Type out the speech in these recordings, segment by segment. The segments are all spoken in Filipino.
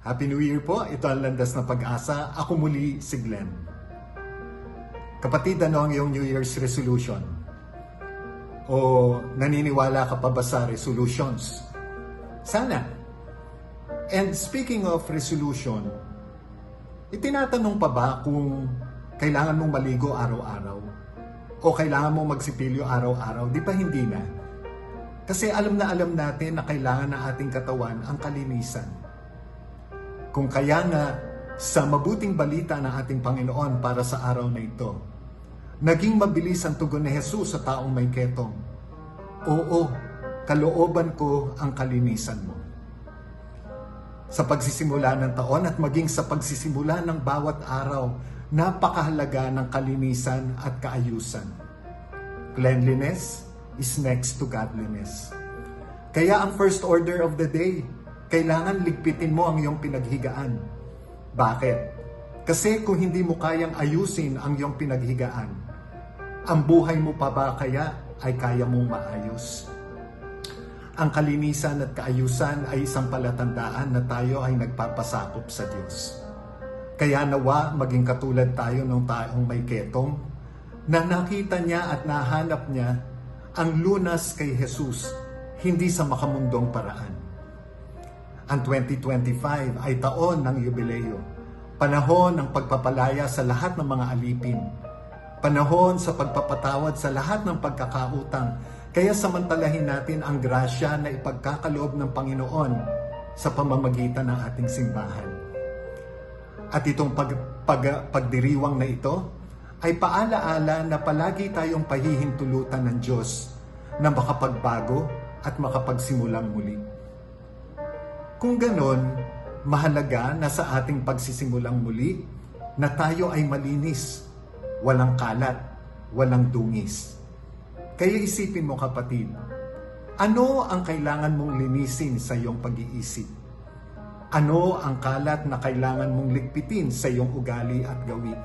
Happy New Year po. Ito ang Landas na Pag-asa. Ako muli si Glenn. Kapatid, ano ang iyong New Year's resolution? O naniniwala ka pa ba sa resolutions? Sana. And speaking of resolution, itinatanong pa ba kung kailangan mong maligo araw-araw? O kailangan mong magsipilyo araw-araw? Di ba hindi na? Kasi alam na alam natin na kailangan ng ating katawan ang kalinisan. Kung kaya nga sa mabuting balita ng ating Panginoon para sa araw na ito, naging mabilis ang tugon ni Jesus sa taong may ketong. Oo, kalooban ko ang kalinisan mo. Sa pagsisimula ng taon at maging sa pagsisimula ng bawat araw, napakahalaga ng kalinisan at kaayusan. Cleanliness is next to godliness. Kaya ang first order of the day, kailangan ligpitin mo ang iyong pinaghigaan. Bakit? Kasi kung hindi mo kayang ayusin ang iyong pinaghigaan, ang buhay mo pa ba kaya ay kaya mong maayos? Ang kalinisan at kaayusan ay isang palatandaan na tayo ay nagpapasakop sa Diyos. Kaya nawa maging katulad tayo ng taong may ketong na nakita niya at nahanap niya ang lunas kay Jesus, hindi sa makamundong paraan. Ang 2025 ay taon ng yubileo, panahon ng pagpapalaya sa lahat ng mga alipin, panahon sa pagpapatawad sa lahat ng pagkakautang, kaya samantalahin natin ang grasya na ipagkakaloob ng Panginoon sa pamamagitan ng ating simbahan. At itong pag, pag, pagdiriwang na ito ay paalaala na palagi tayong pahihintulutan ng Diyos na makapagbago at makapagsimulang muli. Kung ganon, mahalaga na sa ating pagsisimulang muli na tayo ay malinis, walang kalat, walang dungis. Kaya isipin mo kapatid, ano ang kailangan mong linisin sa iyong pag-iisip? Ano ang kalat na kailangan mong ligpitin sa iyong ugali at gawin?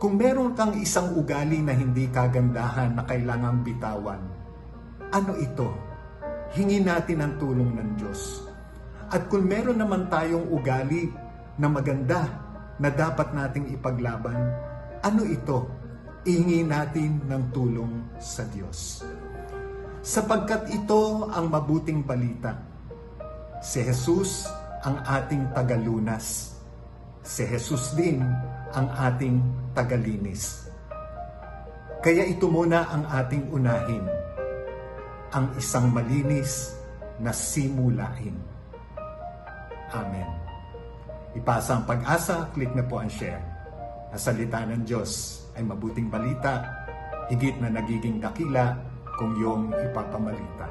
Kung meron kang isang ugali na hindi kagandahan na kailangang bitawan, ano ito? Hingi natin ang tulong ng Diyos. At kung meron naman tayong ugali na maganda na dapat nating ipaglaban, ano ito? Ihingi natin ng tulong sa Diyos. Sapagkat ito ang mabuting balita. Si Jesus ang ating tagalunas. Si Jesus din ang ating tagalinis. Kaya ito muna ang ating unahin. Ang isang malinis na simulain. Amen. Ipasa ang pag-asa, click na po ang share. Ang salita ng Diyos ay mabuting balita, higit na nagiging dakila kung yung ipapamalita.